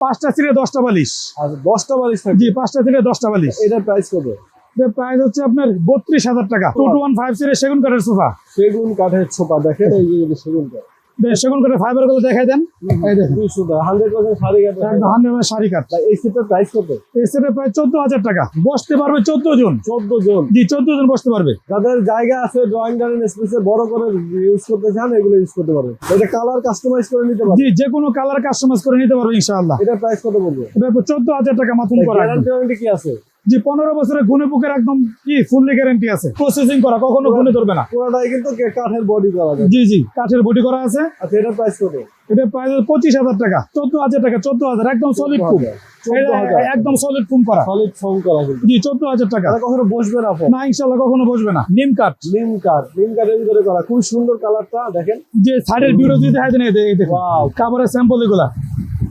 পাঁচটা সিটে দশটা বালিশ। আচ্ছা দশটা বালিশ থাকে জি পাঁচটা সিটে দশটা বালিশ। এটার প্রাইস কত? প্রাইস হচ্ছে আপনার বত্রিশ হাজার টাকা। টু টু ওয়ান ফাইভ সিটের সেগুন কাঠের সোফা। সেগুন কাঠের সোফা দেখেন এই যে সেগুন কাঠ সেগুন কাঠের ফাইবারগুলো দেখাই দেন। এই দেখুন। খুবই সুন্দর হান্ড্রেড পার্সেন্ট শাড়ি কাঠ একদম হান্ড্রেড শাড়ি কাঠ এই সেটের প্রাইস কত? এই সেটে প্রায় চোদ্দ হাজার টাকা। বসতে পারবে চোদ্দ জন। চোদ্দ জন। জি চোদ্দ জন বসতে পারবে। যাদের জায়গা আছে ড্রয়িং স্পেসে বড় করে ইউজ করতে চান এগুলো ইউজ করতে পারবেন এটা কালার কাস্টমাইজ করে নিতে পারবেন জি যে কোনো কালার কাস্টমাইজ করে নিতে পারবে ইনশাআল্লাহ। এটার প্রাইস কত পড়বে এটা চোদ্দ হাজার টাকা মাথুন করা গ্যারান্টি কি আছে? জি পনেরো বছরের গুনে বুকের একদম কি ফুললি গ্যারান্টি আছে। প্রসেসিং করা কখনো গুনে ধরবে না। পুরোটাই কিন্তু কাঠের বডি করা জি জি কাঠের বডি করা আছে। আচ্ছা এটার প্রাইস কত? এটা প্রায় পঁচিশ হাজার টাকা চোদ্দ হাজার টাকা চোদ্দ হাজার একদম সলিড চোদ্দ একদম সলিড ফুম করা। সলিড ফোম করা জি চোদ্দ হাজার টাকা। কখনো বসবে না না ইনশাল্লাহ কখনো বসবে না। নিম কাঠ নিম কাঠ নিম কাঠের ভিতরে করা। খুব সুন্দর কালারটা দেখেন। যে সাইডের যদি দেখা দেন এই দেখুন. কাপড়ের স্যাম্পল এগুলা।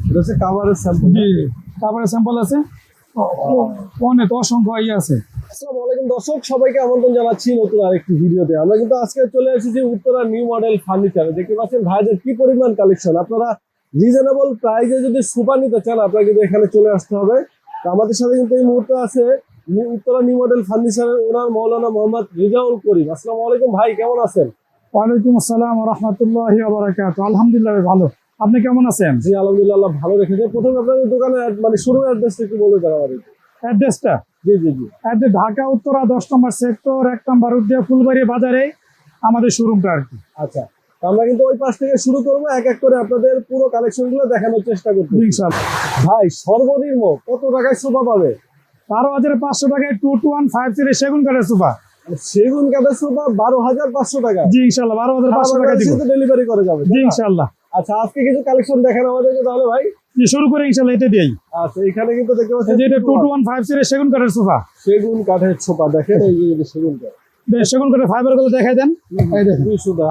এটা হচ্ছে কাভারের স্যাম্পল জি কাপড়ের স্যাম্পল আছে। অনেক অসংখ্য ইয়ে আছে। আসসালামু আলাইকুম দর্শক সবাইকে আমন্ত্রণ জানাচ্ছি নতুন আরেকটি ভিডিওতে। আমরা কিন্তু আজকে চলে এসেছি উত্তরা নিউ মডেল ফার্নিচারে। দেখতে পাচ্ছেন ভাইদের কি পরিমাণ কালেকশন? আপনারা রিজনেবল প্রাইসে যদি সুপার নিতে চান আপনারা কিন্তু এখানে চলে আসতে হবে। তো আমাদের সাথে কিন্তু এই মুহূর্তে আছে উত্তরা নিউ মডেল ফার্নিচারের ওনার মৌলানা মোহাম্মদ রিজাউল করিম। আসসালামু আলাইকুম ভাই কেমন আছেন? ওয়ালাইকুম আসসালাম রহমতুল্লাহ আলহামদুলিল্লাহ ভালো। আপনি কেমন আছেন? জি আলহামদুলিল্লাহ ভালো রেখেছে প্রথমে আপনাদের দোকানের মানে শুরু অ্যাড্রেসটা একটু বলে দেওয়া হবে অ্যাড্রেসটা জি জি জি। অ্যাড্রেস ঢাকা উত্তরা দশ নম্বর সেক্টর এক নম্বর উদ্দিয়া ফুলবাড়ি বাজারে আমাদের শোরুমটা আর কি। আচ্ছা আমরা কিন্তু ওই পাশ থেকে শুরু করব এক এক করে আপনাদের পুরো কালেকশনগুলো দেখানোর চেষ্টা করব ইনশাল্লাহ ভাই সর্বনিম্ন কত টাকায় সোফা পাবে? বারো হাজার পাঁচশো টাকায় two two one five three সেগুন কাঠের সোফা। সেগুন কাঠের সোফা বারো হাজার পাঁচশো টাকা। জি ইনশাল্লাহ বারো হাজার পাঁচশো টাকা ডেলিভারি করে যাবে জি ইনশাল্লাহ আচ্ছা আজকে কিছু কালেকশন দেখেন আমাদেরকে তাহলে ভাই। শুরু করে ইনশাল্লাহ এটা দিয়েই। আচ্ছা এখানে কিন্তু দেখতে পাচ্ছেন যে এটা টু টু ফাইভ থ্রি সেগুন কাঠের সোফা। সেগুন কাঠের সোফা দেখেন এই যে সেগুন কাঠ। সেগুন কাঠের ফাইবারগুলো দেখাই দেন। এই দেখুন। সুন্দর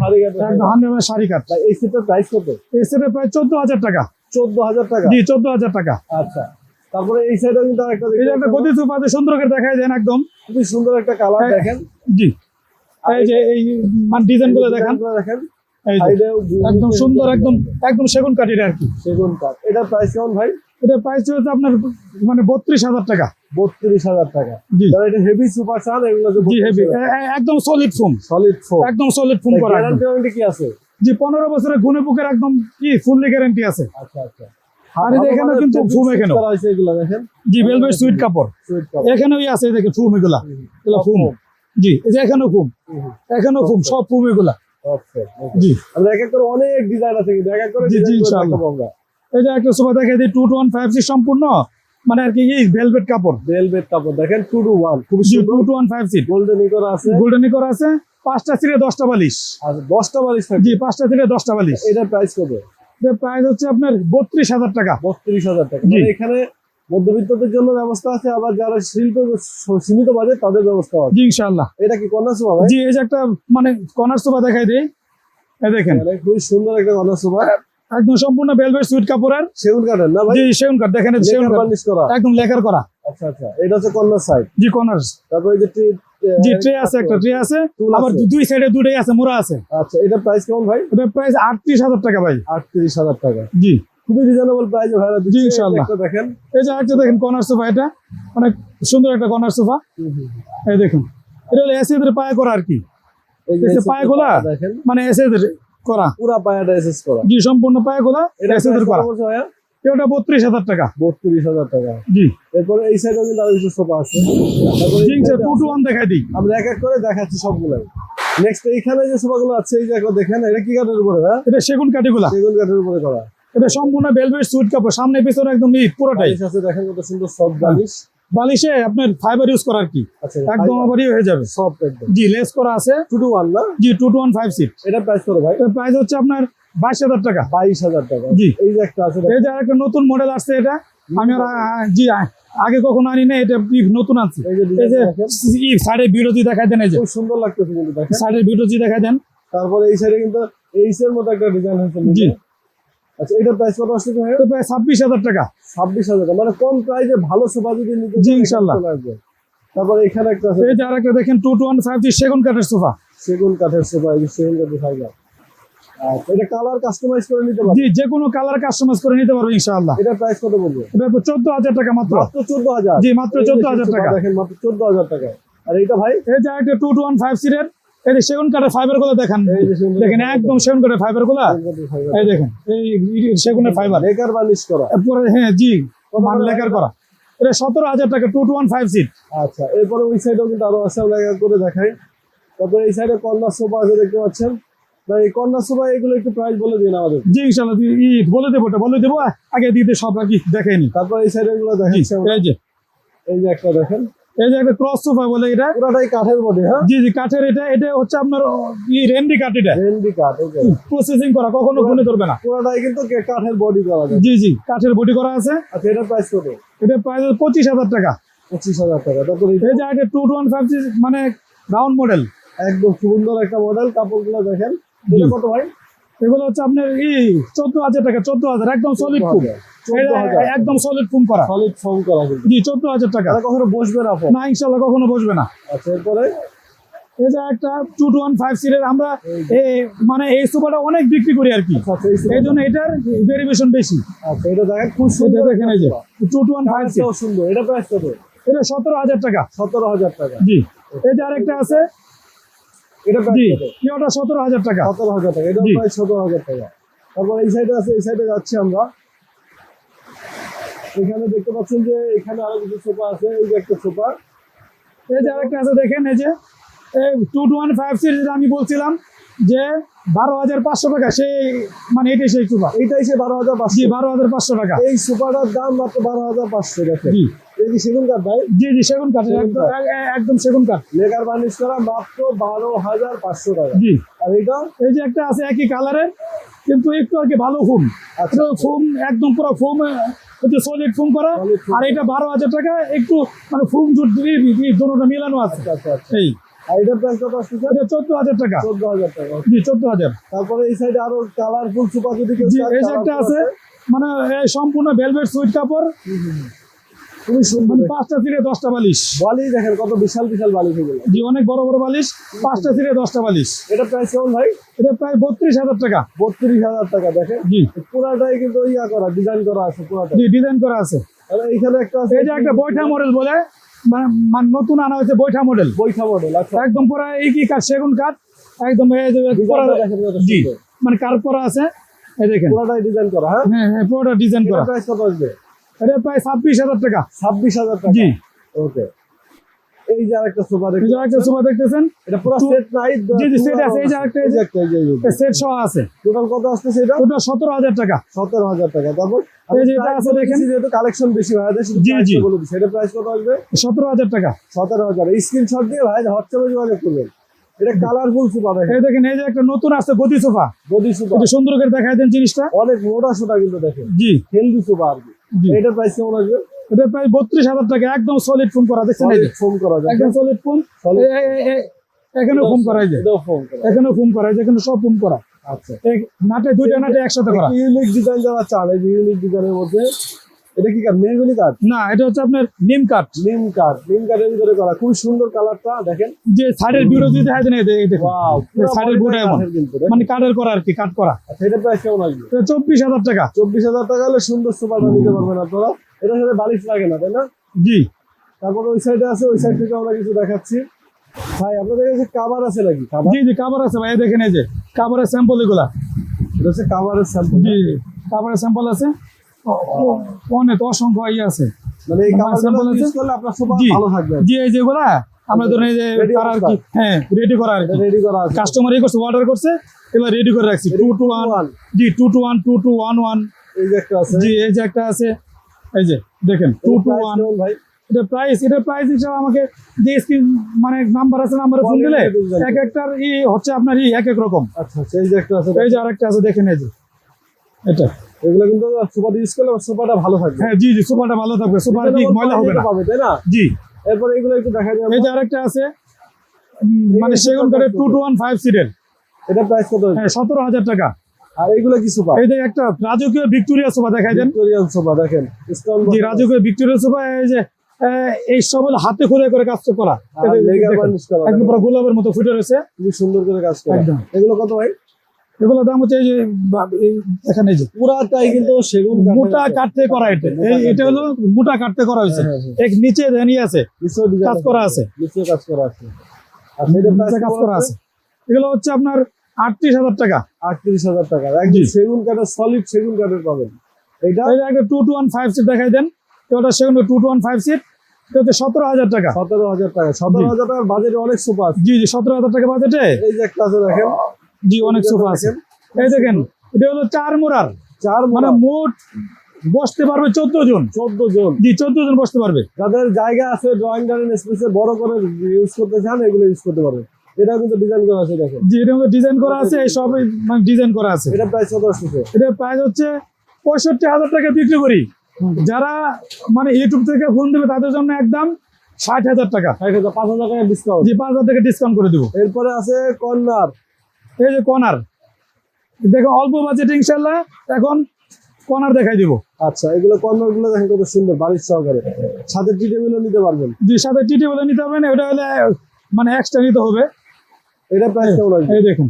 শাড়ি একদম হান্ড্রেড শাড়ি কাঠ। এই সেটের প্রাইস কত? এই সেটে প্রায় চোদ্দ হাজার টাকা। চোদ্দ হাজার টাকা? জি চোদ্দ হাজার টাকা। আচ্ছা তারপরে এই সাইডে কিন্তু আরেকটা একটা গতি সোফা আছে সুন্দর করে দেখাই দেন একদম। খুবই সুন্দর একটা কালার হ্যাঁ। দেখেন। জি। এই যে এই মানে ডিজাইনগুলো দেখেন। দেখেন। একদম সুন্দর একদম একদম সেগুন কাঠের আর কি। সেগুন কাঠ। এটার প্রাইস কেমন ভাই? এটা প্রাইস হচ্ছে আপনার মানে বত্রিশ হাজার টাকা। বত্রিশ হাজার টাকা। জি। এটা হেভি সুপার চান এগুলো জি হেভি একদম সলিড ফোম সলিড ফোম একদম সলিড ফোম করা গ্যারান্টি ওয়ারেন্টি কি আছে? জি পনেরো বছরের গুনে বুকের একদম কি ফুললি গ্যারান্টি আছে। আচ্ছা আচ্ছা। আর এখানেও কিন্তু ফুম দেখেন। জি ভেলভেট সুইট কাপড়। এখানেও আছে এই দেখে ফুম এগুলা। এগুলা ফুম জি এই যে এখানেও ফুম এখানেও ফুম সব ফুম এগুলা। জি। আমরা এক এক করে অনেক ডিজাইন আছে কিন্তু এক এক করে জি, জি, ইনশাআল্লাহ। দেখাবো যে একটা সোফা দেখে দিই two two one five seat সম্পূর্ণ মানে আর কি এই ভেলভেট কাপড়। ভেলভেট কাপড় দেখেন টু টু ওয়ান খুব two two one five seat golden আছে। গোল্ডেন আছে পাঁচটা সিটে দশটা বালিশ। আর দশটা বালিশ থাকে জি পাঁচটা সিটে দশটা বালিশ। এটার প্রাইস কত? এটার প্রাইস হচ্ছে আপনার বত্রিশ হাজার টাকা। বত্রিশ হাজার টাকা। মানে এখানে মধ্যবিত্তদের জন্য ব্যবস্থা আছে আবার যারা শিল্প সীমিত বাজেট তাদের ব্যবস্থা আছে। জি ইনশাল্লাহ এটা কি কন্যা সোফা ভাই? জি এই যে একটা মানে কর্নার সোফা দেখাই দিই। এই দেখেন। খুবই সুন্দর একটা কন্যা সোফা একদম সম্পূর্ণ ভেলভেট সুইট কাপড়ের। সেগুন কাঠের না ভাই? জি সেগুন কাঠ দেখেন সেগুন লেকার করা। একদম লেখার করা। আচ্ছা আচ্ছা এটা হচ্ছে কন্যা সাইড জি কর্নার তারপর এই যে ট্রি- জি ট্রে আছে একটা ট্রে আছে। আবার দুই সাইডে দুটাই আছে মোড়া আছে। আচ্ছা এটা প্রাইস কেমন ভাই? এটা প্রাইস আটত্রিশ হাজার টাকা ভাই। আটত্রিশ হাজার টাকা। জি। খুবই রিজনেবল প্রাইসে ভাইরা দিচ্ছে। ইনশাআল্লাহ। দেখেন। এই যে একটা দেখেন কর্নার সোফা এটা। অনেক সুন্দর একটা কর্নার সোফা এই দেখুন। এটা হলো এসিদের পায়ে করা আর কি। পায়ে খোলা? দেখেন। মানে এসিদের করা। পুরা পায়াটা এসএস করা। জি সম্পূর্ণ পায়ে খোলা এটা এসিদের করা। এটা বত্রিশ হাজার টাকা। বত্রিশ হাজার টাকা। জি। এরপরে এই সাইডে কিন্তু আরও কিছু সোফা আছে। টু টু ওয়ান দেখাই দিই। আমরা এক এক করে দেখাচ্ছি সবগুলাই। নেক্সট এইখানে যে সোফাগুলো আছে এই যে দেখেন এটা কি কাঠের উপরে এটা সেগুন কাঠিগুলা সেগুন কাঠের উপরে করা। এটা সম্পূর্ণ ভেলভেট সুইট কাপড় সামনে পিছনে একদম ইট পুরোটাই। দেখেন কত সুন্দর সফট বালিশ। বালিশে আপনার ফাইবার ইউজ করার কি? আচ্ছা একদম আবারই হয়ে যাবে। সফট একদম। জি লেস করা আছে। টু টু ওয়ান না? জি two two one five seat এটা প্রাইস করো ভাই? প্রাইস হচ্ছে আপনার বাইশ হাজার টাকা। বাইশ হাজার টাকা। জি। এই যে একটা আছে এই যে একটা নতুন মডেল আসছে এটা। আমি জি আগে কখনো আনি না এটা নতুন আছে এই যে সাইডের বিরোধী দেখাই দেন এই যে। খুব সুন্দর লাগতেছে কিন্তু দেখেন। সাইডের বিরোধী দেখাই দেন। তারপরে এই সাইডে কিন্তু এইসের মতো একটা ডিজাইন হয়েছে জি। আচ্ছা এটা প্রাইস কত আসছে ভাই প্রায় ছাব্বিশ হাজার টাকা। ছাব্বিশ হাজার টাকা। মানে কম প্রাইসে ভালো সোফা যদি নিতে জি, ইনশাল্লাহ। তারপরে এখানে একটা এই যে আরেকটা দেখেন টু টু ওয়ান ফাইভ জি সেগুন কাঠের সোফা। সেগুন কাঠের সোফা এই যে সেগুন কাঠের ফাইবার আচ্ছা, এটা কালার কাস্টমাইজ করে নিতে পারবে? জি যে কোনো কালার কাস্টমাইজ করে নিতে পারব ইনশাআল্লাহ। এটা প্রাইস কত বলব? এটা চোদ্দ হাজার টাকা মাত্র। মাত্র চোদ্দ হাজার। জি মাত্র চোদ্দ হাজার টাকা। দেখেন মাত্র চোদ্দ হাজার টাকা। আর এইটা ভাই? একটা এই যে সেগুন কাঠের ফাইবারগুলো দেখেন দেখেন একদম সেগুন কাঠের ফাইবারগুলো এই দেখেন এই সেগুনের ফাইবার বেকার বার্নিশ করা। হ্যাঁ জি মান লেখার করা? এটা সতেরো হাজার টাকা two two one five seat আচ্ছা এরপরে ওই সাইডেও কিন্তু আরও আছে এক করে দেখাই। তারপরে এই সাইডে কর্নার সোফা আছে দেখতে পাচ্ছেন? এই কর্নার সোফা এগুলো একটু প্রাইস বলে দিন আমাদের। জি ইনশাল্লাহ তুই ই বলে দেবো ওটা বলে দেবো আগে দিতে সব আর কি দেখেনি তারপর এই সাইডে গুলো জি দেখাচ্ছি আমরা। এই যে। এই যে একটা দেখেন। এই যে একটা ক্রস সোফা বলে এটা। পুরাটাই কাঠের বডি হ্যাঁ? জি জি কাঠের এটা এটা হচ্ছে আপনার ই রেন্ডি কাঠ এটা। রেন্ডি কাঠ ওকে প্রসেসিং করা কখনো গুনে ধরবে না। পুরাটাই কিন্তু কাঠের বডি করা যায়। জি জি কাঠের বডি করা আছে। আচ্ছা এটার প্রাইস কত? এটা পঁচিশ হাজার টাকা। পঁচিশ হাজার টাকা তারপরে এই যে একটা টু টু ওয়ান ফাইভ মানে রাউন্ড মডেল একদম সুন্দর একটা মডেল কাপড়গুলো দেখেন। এটা কত ভাই? এগুলো হচ্ছে আপনার ই চোদ্দ হাজার টাকা চোদ্দ হাজার একদম সলিড ফুম একদম সলিড ফুম করা। সলিড ফর্ম করা। জি চোদ্দ হাজার টাকা। কখনো বসবে না না ইনশাল্লাহ কখনো বসবে না। আচ্ছা এরপরে? এই যে একটা টু টু ওয়ান ফাইভ সিটের আমরা এ মানে এই সোফাটা অনেক বিক্রি করি আর কি। আচ্ছা এই এই জন্য এটার ভেরিয়েশন বেশি। আচ্ছা এটা দেখেন খুব এটা সুন্দর দেখেন এই যে two two one five seat সুন্দর। এটা প্রাইস কত? এটা সতেরো হাজার টাকা। সতেরো হাজার টাকা। জি এই যে আরেকটা আছে এটা জি। সতেরো হাজার টাকা। সতেরো হাজার টাকা। এটা। প্রাইস সতেরো হাজার টাকা। তারপর এই সাইডে আছে এই সাইডে যাচ্ছি আমরা। এখানে দেখতে পাচ্ছেন যে এখানে আরও কিছু সোফা আছে এই যে একটা সোফা। এই যে আরেকটা আছে দেখেন এই যে two two one five seat আমি বলছিলাম যে বারো হাজার পাঁচশো টাকা সেই মানে এটাই সেই সোফা। এইটাই সে বারো হাজার পাঁচশো। বারো হাজার পাঁচশো টাকা। এই সোফাটার দাম মাত্র বারো হাজার পাঁচশো জি। এই সেগুন কাঠ ভাই? জি জি সেগুন কাঠ একদম সেগুন কাঠ। লেগার বার্নিশ করা মাত্র বারো হাজার পাঁচশো টাকা। জি। আর এটা এই যে একটা আছে একই কালারের কিন্তু একটু আর কি ভালো ফুম আচ্ছা ফুম একদম পুরো ফুম হচ্ছে সলিড ফুম করা। আর এটা বারো হাজার টাকা একটু মানে ফুম জুট দিয়ে দুটোটা মিলানো আছে। আচ্ছা আচ্ছা আচ্ছা। এই। চোদ্দ হাজার টাকা। চোদ্দ হাজার টাকা জি চোদ্দ হাজার। তারপরে এই সাইডে আরও কালারফুল যদি এই যে একটা আছে মানে এই সম্পূর্ণ ভেলভেট সুইট কাপড়। খুবই সুন্দর মানে পাঁচটা দশটা বালিশ। দেখেন কত বিশাল বিশাল জি অনেক বড় বড় বালিশ পাঁচটা দশটা বালিশ। এটা প্রাইস কেমন ভাই? এটা প্রায় বত্রিশ হাজার টাকা। বত্রিশ হাজার টাকা দেখেন। জি। পুরাটাই কিন্তু ইয়া করা ডিজাইন করা আছে জি ডিজাইন করা আছে। এইখানে একটা আছে এই যে একটা বৈঠা মডেল বলে মানে মানে নতুন আনা হয়েছে বৈঠা মডেল বৈঠা মডেল আচ্ছা। একদম পুরো এই কি কাঠ সেগুন কাঠ? একদম মানে কার করা আছে এই দেখেন। পুরাটাই ডিজাইন করা হ্যাঁ? হ্যাঁ হ্যাঁ পুরোটা ডিজাইন করা। প্রাইস কত আসবে? এটা প্রায় ছাব্বিশ হাজার টাকা। ছাব্বিশ হাজার টাকা? জি। ওকে। এই যে আরেকটা সোফা দেখতে সোফা দেখতেছেন? এটা পুরো সেট নাই জি, জি, set আছে, এই যে আরেকটা, এই যে- একটা এই যে সেট সহ আছে। টোটাল কত আসছে সেটা? টাকা। সতেরো হাজার টাকা। তারপর এই যে এটা আছে দেখেন। যেহেতু কালেকশন বেশি জি, জি। টা বলে দিচ্ছি এটা প্রাইস কত আসবে? সতেরো হাজার টাকা। সতেরো হাজার। স্ক্রিনশট দিয়ে ভাই হোয়াটসঅ্যাপে যোগাযোগ করবেন। এটা কালারফুল সুপার দেখেন। এই দেখেন এই যে একটা নতুন আসছে গদি সোফা। গদি একটু সুন্দর করে দেখাই দেন জিনিসটা। অনেক মোটা সোটা কিন্তু দেখেন। জি। হেলদি সোফা আর কি। এটার প্রাইস কেমন আসবে? এটা প্রায় বত্রিশ হাজার টাকা একদম সলিড ফোন করা দেখছেন ফোন করা যায় একদম সলিড ফোন এখানেও ফোন করা যায় এটাও ফোন করা। এখানেও ফোন করা যায় এখানে সব ফোন করা। আচ্ছা। নাটে দুইটা নাটে একসাথে করা। ইউনিক ডিজাইন যারা চান এই ইউনিক ডিজাইনের মধ্যে এটা কি কাঠ মেহগুনি কাঠ না এটা হচ্ছে আপনার নিম কাঠ নিম কাঠ নিম কাঠের ভিতরে করা। খুব সুন্দর কালারটা দেখেন। যে সাইডের বিউরো যদি দেখাই দেন এই দেখুন। সাইডের বুটা এমন। মানে কাঠের করা আর কি কাঠ করা। আচ্ছা এটার প্রাইস কেমন আসবে? চব্বিশ হাজার টাকা। চব্বিশ হাজার টাকা হলে সুন্দর সোফাটা নিতে পারবেন আপনারা। এটার সাথে বালিশ লাগে না তাই না? জি। তারপর ওই সাইডে আছে ওই সাইড থেকে আমরা কিছু দেখাচ্ছি। ভাই আপনাদের কাছে কাভার আছে নাকি? জি জি কাবার আছে ভাই দেখেন এই যে। কাবারের স্যাম্পল এগুলা। এটা হচ্ছে কাভারের স্যাম্পল জি কাবারের স্যাম্পল আছে। অনেক অসংখ্য ইয়ে আছে। মানে এই আমার আছে? ইউজ করলে আপনার সোফা ভালো থাকবে। জি এই যেগুলা আমরা ধরেন যে তারা আর কি হ্যাঁ রেডি করা আর রেডি করা আছে। কাস্টমার এই করছে অর্ডার করছে এগুলো রেডি করে রাখছি। টু টু ওয়ান জি two two one two two one one এই যে একটা আছে। জি এই যে একটা আছে। এই যে দেখেন টু টু ওয়ান ভাই? এটা প্রাইস এটা প্রাইস হিসাবে আমাকে যে স্ক্রিন মানে নাম্বার আছে নাম্বারে ফোন দিলে এক একটার ই হচ্ছে আপনার ই এক এক রকম। আচ্ছা আচ্ছা এই যে একটা আছে এই যে আরেকটা আছে দেখেন এই যে। এটা। এগুলো কিন্তু সোফা ইউজ করলে সোফাটা ভালো থাকবে। হ্যাঁ জি জি সোফাটা ভালো থাকবে। কি ময়লা হবে না? পাবে তাই না? জি। এরপর এগুলো একটু দেখা যাবে। যে আরেকটা আছে মানে সেগুন করে এটা প্রাইস কত হ্যাঁ সতেরো হাজার টাকা। আর এগুলো কি সোফা এই যে একটা রাজকীয় ভিক্টোরিয়া সোফা দেখাই দেন। ভিক্টোরিয়ান সোফা দেখেন। জি রাজকীয় ভিক্টোরিয়া সোফা এই যে এই সব হাতে খোদাই করে কাজ করা। একদম পুরো গোলাপের মতো ফুটে রয়েছে। খুবই সুন্দর করে কাজ করা। এগুলো কত ভাই? এগুলোর দাম হচ্ছে এই যে এখানে যে পুরাটাই কিন্তু সেগুন মোটা থেকে করা এটা। এটা হলো মোটা থেকে করা হয়েছে। হ্যাঁ, হ্যাঁ। এক নিচে ধানি আছে। কাজ করা আছে। নিচেও কাজ করা আছে। নিচে কাজ করা আছে? এগুলো হচ্ছে আপনার আটত্রিশ হাজার টাকা। আটত্রিশ হাজার টাকা। একদম সেগুন কাঠের সলিড সেগুন কাঠের পাবেন। এটা একটা two two one five seat দেখাই দেন। ওটা সেগুলো two two one five seat এটা সতেরো হাজার টাকা। সতেরো হাজার টাকা। সতেরো হাজার টাকার বাজেটে অনেক আছে জি জি সতেরো হাজার টাকা বাজেটে এই যে একটা আছে দেখেন। জি অনেক সোফা আছে। এই দেখেন এটা হলো চার মোড়ার। চার মানে মোট বসতে পারবে চোদ্দ জন। চোদ্দ জন। জি চোদ্দ জন বসতে পারবে। যাদের জায়গা আছে ড্রয়িং গার্ডেন স্পেসে বড় করে ইউজ করতে চান এগুলো ইউজ করতে পারবে। এটা কিন্তু ডিজাইন করা আছে দেখেন। জি এটা ডিজাইন করা আছে এই সব মানে ডিজাইন করা আছে। এটা প্রাইস কত? আসছে এটার প্রাইস হচ্ছে পঁয়ষট্টি হাজার টাকা বিক্রি করি। যারা মানে ইউটিউব থেকে ফোন দেবে তাদের জন্য একদম ষাট হাজার টাকা। ষাট হাজার পাঁচ হাজার টাকা ডিসকাউন্ট জি পাঁচ হাজার টাকা ডিসকাউন্ট করে দেবো। এরপরে আছে কর্নার এই যে কর্নার। দেখো অল্প বাজেট ইনশাল্লাহ এখন কর্নার দেখাই দিব। আচ্ছা এগুলো কর্নারগুলো দেখেন কত সুন্দর বাড়ির সহকারে। সাথে টি টেবিলও নিতে পারবেন। জি সাথে টিটি বলে নিতে হবে না ওটা হলে মানে এক্সট্রা নিতে হবে। এটা প্রাইস কেমন আসবে? এই দেখুন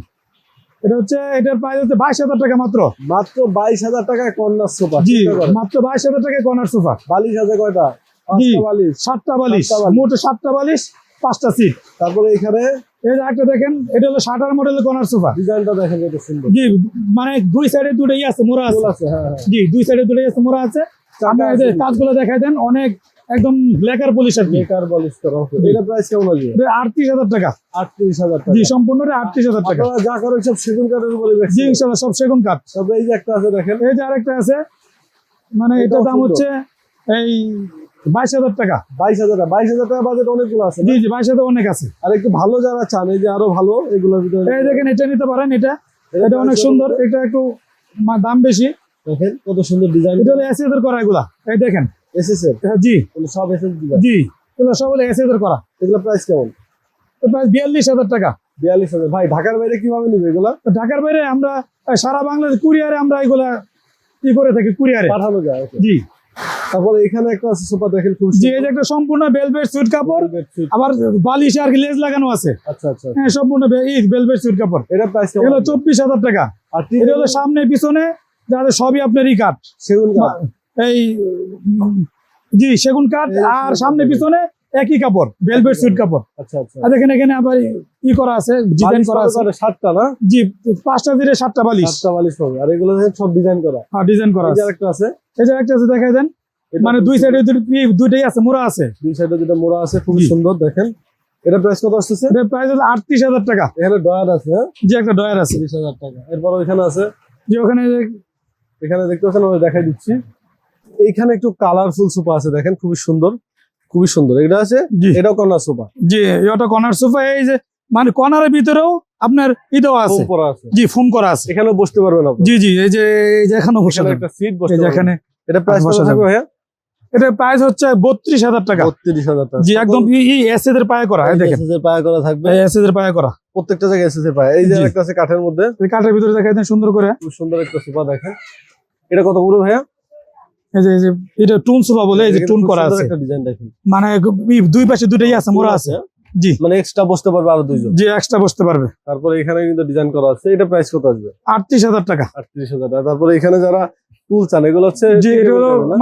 এটা হচ্ছে এটার প্রাইস হচ্ছে বাইশ হাজার টাকা মাত্র। মাত্র বাইশ হাজার টাকায় কর্নার সোফা জি মাত্র বাইশ হাজার টাকা কর্নার সোফা। বালিশ আছে কয়টা? জি। বালিশ। সাতটা বালিশ। মোট সাতটা বালিশ পাঁচটা সিট তারপরে এখানে এই যে একটা দেখেন এটা হলো শাটার মডেলের কর্নার সোফা ডিজাইনটা দেখেন কত সুন্দর। জি মানে দুই সাইডে দুটোই আছে মোড়া আছে। হ্যাঁ হ্যাঁ। জি দুই সাইডে দুটোই আছে মোড়া আছে। আমি এই যে কাজগুলো দেখাই দেন অনেক একদম ব্ল্যাকার পলিশ আর কি। বেকার বালিশ করা হবে এটা প্রাইস কেমন এটা টাকা। টাকা। জি আপনারা যা সব সেগুন কাঠের উপরে জি বেচছেন। সব সেগুন কাঠ। তবে এই যে একটা আছে দেখেন। এই যে আরেকটা আছে মানে এটার দাম হচ্ছে এই বাইশ হাজার টাকা। বাইশ হাজার টাকা। বাইশ হাজার টাকা বাজেট অনেকগুলো আছে জি জি বাইশ হাজার অনেক আছে। আর একটু ভালো যারা চান এই যে আরও ভালো এগুলোর ভিতরে এই দেখেন এটা নিতে পারেন এটা। এটা অনেক সুন্দর এটা একটু দাম বেশি। দেখেন কত সুন্দর ডিজাইন এটা হলো এসএদের করা এগুলা। এই দেখেন। এসএস এর? হ্যাঁ, জি। সব এসএস ডিজাইন জি এগুলো সব হলো এসএদের করা। এগুলো প্রাইস কেমন? প্রায় বিয়াল্লিশ হাজার টাকা। বিয়াল্লিশ হাজার। ভাই ঢাকার বাইরে কীভাবে নিবে এগুলা? ঢাকার বাইরে আমরা সারা বাংলাদেশ কুরিয়ারে আমরা এগুলা কি করে থাকি কুরিয়ারে। পাঠানো যায় জি। তারপরে এখানে একটা আছে সোফা দেখেন খুব জি এই যে একটা সম্পূর্ণ ভেলভেট সুইট কাপড় আবার বালিশ আর লেজ লাগানো আছে। আচ্ছা আচ্ছা। হ্যাঁ সম্পূর্ণ বেলভেট সুইট কাপড়। এটা প্রাইস কেমন? চব্বিশ হাজার টাকা। আর এটা হলো সামনে পিছনে যাদের সবই আপনারই কাঠ সেগুন কাঠ এই জি সেগুন কাঠ আর সামনে পিছনে একই কাপড় বেলভেট সুট কাপড়। আচ্ছা আচ্ছা। আর দেখেন এখানে আবার ই করা আছে ডিজাইন করা আছে। সাতটা না? জি পাঁচটা দিলে সাতটা বালিশ। সাতটা বালিশ পাবে। আর এগুলো সব ডিজাইন করা। আর ডিজাইন করা আছে। একটা আছে। যে একটা আছে দেখাই দেন। মানে দুই। সাইডে দুইটাই আছে মোড়া আছে। দুই সাইডে যেটা মোড়া আছে খুব সুন্দর দেখেন। এটা প্রাইস কত আসতেছে? এটার প্রাইস হলো আটত্রিশ হাজার টাকা। এখানে ডয়ার আছে হ্যাঁ? যে একটা ডয়ার আছে। তিরিশ হাজার টাকা। এরপর এখানে আছে। যে ওখানে এখানে দেখতে পাচ্ছেন আমি দেখাই দিচ্ছি। এইখানে একটু কালারফুল সোফা আছে দেখেন খুবই সুন্দর। খুবই সুন্দর। এটা আছে? এটাও কর্নার সোফা। জি ওটা কর্নার সোফা। এই যে মানে কর্নারের ভিতরেও আপনার ইটাও আছে। জি ফোন করা আছে। এখানে বসতে পারবেন আপনি। জি জি এই যে এই যে এখানেও বসে একটা সিট যে এখানে এটা প্রাইস কত থাকবে ভাইয়া? এটার প্রাইস হচ্ছে বত্রিশ হাজার টাকা। বত্রিশ হাজার টাকা। জি একদম এই এসএদের পায়ে করা এই দেখেন। এসএস এর পায়া করা থাকবে। এই এসএদের পায়ে করা। প্রত্যেকটা জায়গায় এসএস এর পায়া। এই যে একটা আছে কাঠের মধ্যে। কাঠের ভিতরে দেন সুন্দর করে। সুন্দর একটা সোফা দেখেন। এটা কত পুরো ভাইয়া? এই যে এটা টুন সোফা বলে এই যে টুন করা আছে। একটা ডিজাইন দেখেন। মানে দুই পাশে আছে মোড়া আছে। জি। মানে এক্সট্রা বসতে পারবে আরও দুইজন। এক্সট্রা বসতে পারবে। তারপরে এখানে কিন্তু ডিজাইন করা আছে এটা প্রাইস কত আসবে? আটত্রিশ হাজার টাকা। আটত্রিশ হাজার টাকা। তারপরে এখানে যারা টুল চান এগুলো হচ্ছে জি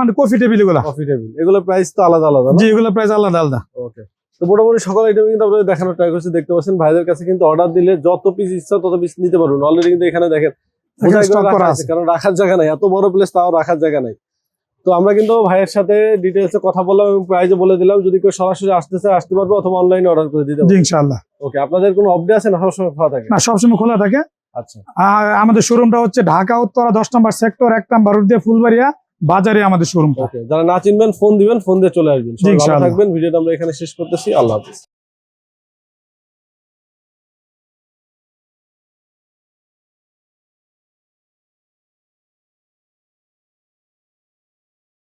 মানে কফি টেবিল এগুলা। কফি টেবিল এগুলো প্রাইস তো আলাদা আলাদা না? জি এগুলো প্রাইস আলাদা আলাদা। ওকে তো মোটামুটি সকল আইটেম কিন্তু আপনাদের দেখানোর ট্রাই করছি দেখতে পাচ্ছেন। ভাইদের কাছে কিন্তু অর্ডার দিলে যত পিস ইচ্ছা তত পিস নিতে পারবেন। অলরেডি কিন্তু এখানে দেখেন। কারণ রাখার জায়গা নাই। এত বড় প্লেস তাও রাখার জায়গা নাই। তো আমরা কিন্তু ভাইয়ের সাথে ডিটেলসে কথা বললাম এবং প্রাইজে বলে দিলাম যদি কেউ সরাসরি আসতে চায় আসতে পারবে অথবা অনলাইনে অর্ডার করে দিতে পারবে। ইনশাআল্লাহ। ওকে আপনাদের কোনো অপডে আছে না সবসময় খোলা থাকে? না সবসময় খোলা থাকে। আচ্ছা। আমাদের শোরুমটা হচ্ছে ঢাকা উত্তরা দশ নম্বর সেক্টর এক নম্বর রোড দিয়ে ফুলবাড়িয়া বাজারে আমাদের শোরুম ওকে যারা না চিনবেন ফোন দিবেন ফোন দিয়ে চলে আসবেন। থাকবেন। ভিডিওটা আমরা এখানে শেষ করতেছি। আল্লাহ হাফিজ।